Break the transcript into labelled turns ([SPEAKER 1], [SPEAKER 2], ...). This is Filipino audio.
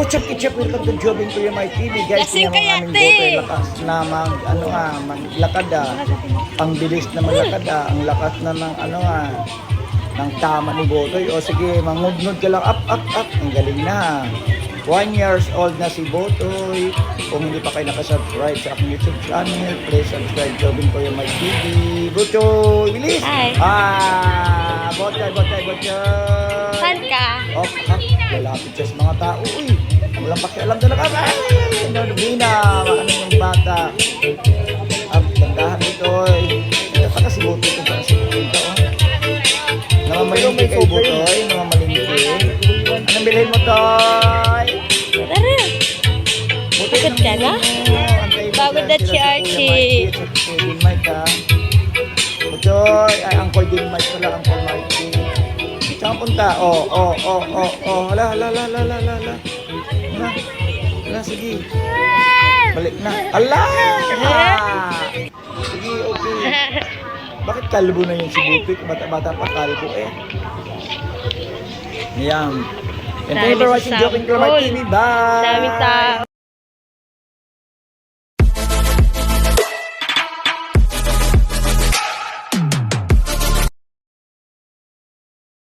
[SPEAKER 1] What's up, Kitchap? Welcome to Jobing to my TV. Guys,
[SPEAKER 2] Lasing kaya,
[SPEAKER 1] aming
[SPEAKER 2] te.
[SPEAKER 1] boto. eh, Lakas na mag, ano nga, maglakad ah. Ang bilis na maglakad ah. Ang lakas na ng, ano nga, ng tama ni Botoy. O sige, mangugnod ka lang. Up, up, up. Ang galing na. One years old na si Botoy. Kung hindi pa kayo nakasubscribe sa aking YouTube channel, please subscribe Jobing to my TV. Botoy, bilis!
[SPEAKER 2] Hi.
[SPEAKER 1] Ah, Botoy, Botoy, Botoy.
[SPEAKER 2] Saan ka?
[SPEAKER 1] Oh, ha? Lalapit siya sa mga tao. Uy, walang pakialam talaga. Ay, ano, Bina, ano yung bata. At gandahan ito. Ito pa kasi buto ito pa kasi ito. Oh. Namamalingki kay Butoy, namamalingki. Anong bilhin mo, Toy?
[SPEAKER 2] Tara. Pagod ka na? Pagod na si Archie.
[SPEAKER 1] Mike, ha? Butoy, ay, Uncle Din Mike pala, Uncle Mikey. Saan punta? Oh, oh, oh, oh, oh. Hala, hala, hala, hala, hala, hala. Hala, hala, sige. Balik na. Ala! Sige, okay. Bakit kalbo na yung si Bupit? Bata-bata pa kalbo eh. Ayan. And thank you for watching Joking
[SPEAKER 2] sample.
[SPEAKER 1] TV. Bye!
[SPEAKER 2] Dami tao.